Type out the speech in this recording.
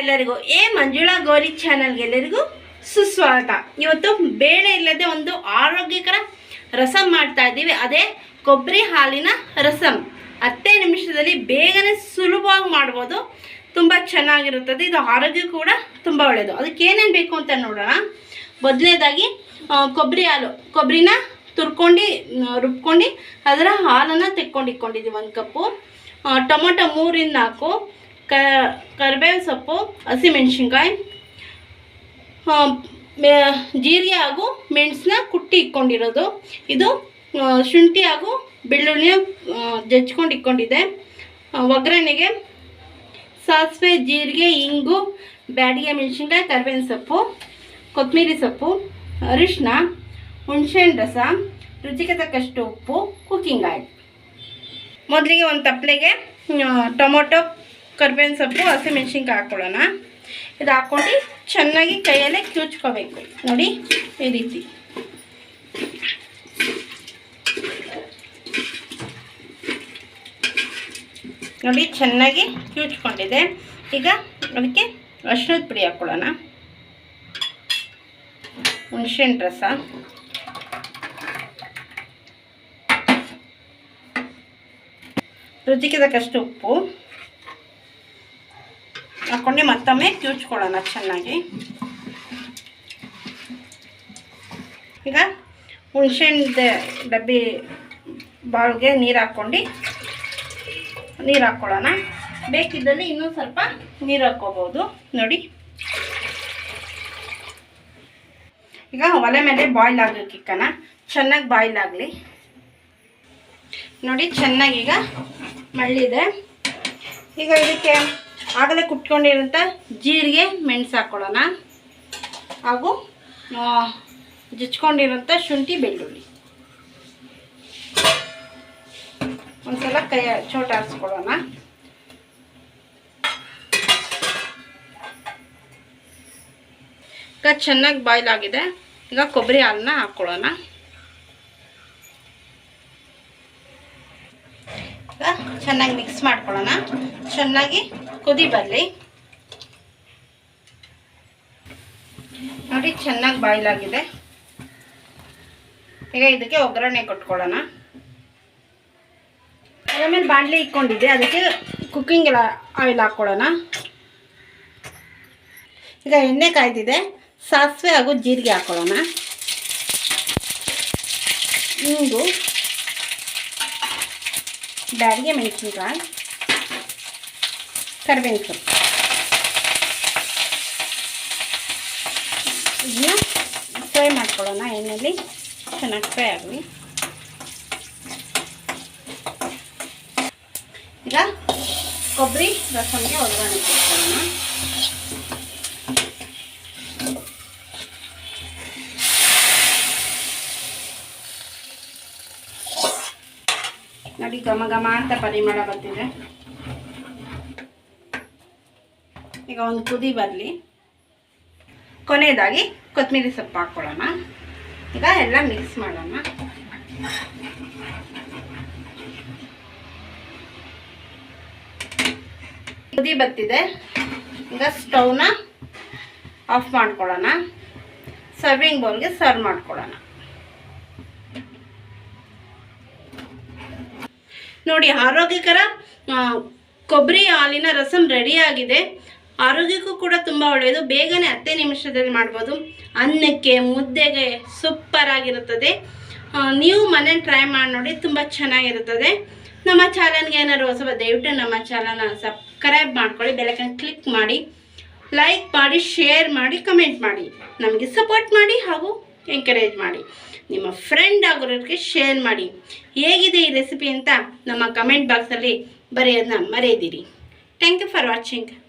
ಎಲ್ಲರಿಗೂ ಏ ಮಂಜುಳಾ ಗೌರಿ ಚಾನಲ್ಗೆ ಎಲ್ಲರಿಗೂ ಸುಸ್ವಾಗತ. ಇವತ್ತು ಬೇಳೆ ಇಲ್ಲದೆ ಒಂದು ಆರೋಗ್ಯಕರ ರಸಂ ಮಾಡ್ತಾ ಇದ್ದೀವಿ. ಅದೇ ಕೊಬ್ಬರಿ ಹಾಲಿನ ರಸಂ. ಹತ್ತೇ ನಿಮಿಷದಲ್ಲಿ ಬೇಗನೆ ಸುಲಭವಾಗಿ ಮಾಡ್ಬೋದು. ತುಂಬ ಚೆನ್ನಾಗಿರುತ್ತದೆ. ಇದು ಆರೋಗ್ಯ ಕೂಡ ತುಂಬ ಒಳ್ಳೆಯದು ಅದಕ್ಕೆ ಏನೇನು ಬೇಕು ಅಂತ ನೋಡೋಣ. ಮೊದಲನೇದಾಗಿ ಕೊಬ್ಬರಿ ಹಾಲು. ಕೊಬ್ಬರಿನ ತುರ್ಕೊಂಡು ರುಬ್ಕೊಂಡು, ಅದರ ಹಾಲನ್ನು ತೆಕ್ಕೊಂಡು ಇಟ್ಕೊಂಡಿದ್ದೀವಿ ಒಂದು ಕಪ್ಪು. ಟೊಮೊಟೊ ಮೂರಿಂದ ನಾಲ್ಕು. ಕ ಕರಿಬೇವು ಸೊಪ್ಪು, ಹಸಿಮೆಣ್ಸಿನ್ಕಾಯಿ ಜೀರಿಗೆ ಹಾಗೂ ಮೆಣಸನ್ನ ಕುಟ್ಟಿ ಇಟ್ಕೊಂಡಿರೋದು. ಇದು ಶುಂಠಿ ಹಾಗೂ ಬೆಳ್ಳುಳ್ಳಿ ಜಜ್ಕೊಂಡು ಇಟ್ಕೊಂಡಿದೆ ಒಗ್ಗರಣೆಗೆ ಸಾಸಿವೆ, ಜೀರಿಗೆ, ಇಂಗು, ಬ್ಯಾಡಿಗೆ ಮೆಣಸಿನ್ಕಾಯಿ, ಕರ್ಬೇವಿನ ಸೊಪ್ಪು ಕೊತ್ತಂಬರಿ ಸೊಪ್ಪು ಅರಿಶಿನ ಹುಣಸೆಹಣ್ಣು ರಸ, ರುಚಿಗೆ ತಕ್ಕಷ್ಟು ಉಪ್ಪು, ಕುಕ್ಕಿಂಗ್ ಆಯಿಲ್. ಮೊದಲಿಗೆ ಒಂದು ತಪ್ಪಲೆಗೆ ಟೊಮೊಟೊ ಕರ್ಬೇವಿನ ಸೊಪ್ಪು ಹಸಿಮೆಣ್ಸಿನ್ಕಾಯಿ ಹಾಕ್ಕೊಳ್ಳೋಣ. ಇದು ಹಾಕ್ಕೊಂಡು ಚೆನ್ನಾಗಿ ಕೈಯಲ್ಲೇ ಕ್ಯೂಚ್ಕೋಬೇಕು. ನೋಡಿ, ಈ ರೀತಿ. ನೋಡಿ, ಚೆನ್ನಾಗಿ ಕ್ಯೂಚ್ಕೊಂಡಿದೆ. ಈಗ ಅದಕ್ಕೆ ಅರ್ಶಿಣದ ಪುಡಿ ಹಾಕ್ಕೊಳ್ಳೋಣ. ಹುಣಸೆಹಣ್ಣು ರಸ. ರುಚಿಗೆ ತಕ್ಕಷ್ಟು ಉಪ್ಪು. ಹಾಕ್ಕೊಂಡು ಮತ್ತೊಮ್ಮೆ ಕ್ಯೂಚ್ಕೊಳ್ಳೋಣ ಚೆನ್ನಾಗಿ. ಈಗ ಹುಣಸೆಹಣ್ಣು ಡಬ್ಬಿ ಬಾಳ್ಗೆ ನೀರು ಹಾಕ್ಕೊಂಡು, ನೀರು ಹಾಕ್ಕೊಳ್ಳೋಣ. ಬೇಕಿದ್ದಲ್ಲಿ ಇನ್ನೂ ಸ್ವಲ್ಪ ನೀರು ಹಾಕ್ಕೋಬೋದು. ನೋಡಿ. ಈಗ ಒಲೆ ಮೇಲೆ ಬಾಯ್ಲ್ ಆಗಲಿಕ್ಕೆ ಇಕ್ಕಣ ಚೆನ್ನಾಗಿ ಬಾಯ್ಲ್ ಆಗಲಿ. ನೋಡಿ, ಚೆನ್ನಾಗಿ ಈಗ ಮಳ್ಳಿದೆ. ಈಗ ಇದಕ್ಕೆ ಆಗಲೇ ಕುಟ್ಕೊಂಡಿರೋಂಥ ಜೀರಿಗೆ ಮೆಣಸು ಹಾಕ್ಕೊಳ್ಳೋಣ ಹಾಗೂ ಜಿಚ್ಕೊಂಡಿರೋಂಥ ಶುಂಠಿ ಬೆಳ್ಳುಳ್ಳಿ. ಒಂದ್ಸಲ ಕೈ ಚೋಟ ಹಾರಿಸ್ಕೊಳ್ಳೋಣ. ಈಗ ಚೆನ್ನಾಗಿ ಬಾಯ್ಲ್ ಆಗಿದೆ ಈಗ ಕೊಬ್ಬರಿ ಹಾಲನ್ನ ಹಾಕ್ಕೊಳ್ಳೋಣ ಚೆನ್ನಾಗಿ ಮಿಕ್ಸ್ ಮಾಡ್ಕೊಳ್ಳೋಣ. ಚೆನ್ನಾಗಿ ಕುದಿ ಬರಲಿ. ನೋಡಿ, ಚೆನ್ನಾಗಿ ಬಾಯ್ಲ್ ಆಗಿದೆ ಈಗ ಇದಕ್ಕೆ ಒಗ್ಗರಣೆ ಕೊಟ್ಕೊಳ್ಳೋಣ. ಆಮೇಲೆ ಮೇಲೆ ಬಾಣಲಿ ಇಟ್ಕೊಂಡಿದ್ದೆ ಅದಕ್ಕೆ ಕುಕ್ಕಿಂಗ್ ಎಲ್ಲ ಆಯಿಲ್ ಹಾಕ್ಕೊಳ್ಳೋಣ. ಈಗ ಎಣ್ಣೆ ಕಾಯ್ದಿದೆ. ಸಾಸಿವೆ ಹಾಗೂ ಜೀರಿಗೆ ಹಾಕ್ಕೊಳ್ಳೋಣ. ಇಂಗು ಬ್ಯಾಡಿಗೆ ಮೆಣಸಿನ್ಕಾಯಿ. ಕರಿಬೇವಿನ ಸೊಪ್ಪು. ಇದನ್ನ ಫ್ರೈ ಮಾಡ್ಕೊಳ್ಳೋಣ ಎಣ್ಣೆಯಲ್ಲಿ ಚೆನ್ನಾಗಿ ಫ್ರೈ ಆಗಲಿ. ಈಗ ಕೊಬ್ಬರಿ ರಸಮ್ಗೆ ಒಗ್ಗರಣೆ ಕೊಟ್ಕೊಳ್ಳೋಣ ನೋಡಿ, ಘಮ ಘಮ ಅಂತ ಪರಿಮಳ ಬರ್ತಿದೆ. ಈಗ ಒಂದು ಕುದಿ ಬರಲಿ. ಕೊನೆಯದಾಗಿ ಕೊತ್ತಂಬರಿ ಸೊಪ್ಪು ಹಾಕ್ಕೊಳ್ಳೋಣ ಈಗ ಎಲ್ಲ ಮಿಕ್ಸ್ ಮಾಡೋಣ. ಕುದಿ ಬರ್ತಿದೆ. ಈಗ ಸ್ಟವ್ನ ಆಫ್ ಮಾಡ್ಕೊಳ್ಳೋಣ. ಸರ್ವಿಂಗ್ ಬೌಲ್ಗೆ ಸರ್ವ್ ಮಾಡ್ಕೊಳ್ಳೋಣ. ನೋಡಿ, ಆರೋಗ್ಯಕರ ಕೊಬ್ಬರಿ ಹಾಲಿನ ರಸಂ ರೆಡಿಯಾಗಿದೆ. ಆರೋಗ್ಯಕ್ಕೂ ಕೂಡ ತುಂಬ ಒಳ್ಳೆಯದು. ಬೇಗನೆ ಹತ್ತೇ ನಿಮಿಷದಲ್ಲಿ ಮಾಡ್ಬೋದು. ಅನ್ನಕ್ಕೆ, ಮುದ್ದೆಗೆ ಸೂಪರ್ ಆಗಿರುತ್ತದೆ. ನೀವು ಮನೆ ಟ್ರೈ ಮಾಡಿ ನೋಡಿ, ತುಂಬ ಚೆನ್ನಾಗಿರುತ್ತದೆ. ನಮ್ಮ ಚಾನಲ್ಗೆ ಏನಾದ್ರು ಹೊಸ ದಯವಿಟ್ಟು ನಮ್ಮ ಚಾನಲ್ನ ಸಬ್ಸ್ಕ್ರೈಬ್ ಮಾಡ್ಕೊಳ್ಳಿ. ಬೆಳಕನ್ನು ಕ್ಲಿಕ್ ಮಾಡಿ. ಲೈಕ್ ಮಾಡಿ ಶೇರ್ ಮಾಡಿ ಕಮೆಂಟ್ ಮಾಡಿ. ನಮಗೆ ಸಪೋರ್ಟ್ ಮಾಡಿ ಹಾಗೂ ಎಂಕರೇಜ್ ಮಾಡಿ. ನಿಮ್ಮ ಫ್ರೆಂಡ್ ಆಗಿರೋರಿಗೆ ಶೇರ್ ಮಾಡಿ. ಹೇಗಿದೆ ಈ ರೆಸಿಪಿ ಅಂತ ನಮ್ಮ ಕಮೆಂಟ್ ಬಾಕ್ಸಲ್ಲಿ ಬರೆಯೋದನ್ನ ಮರೆಯದಿರಿ. Thank you for watching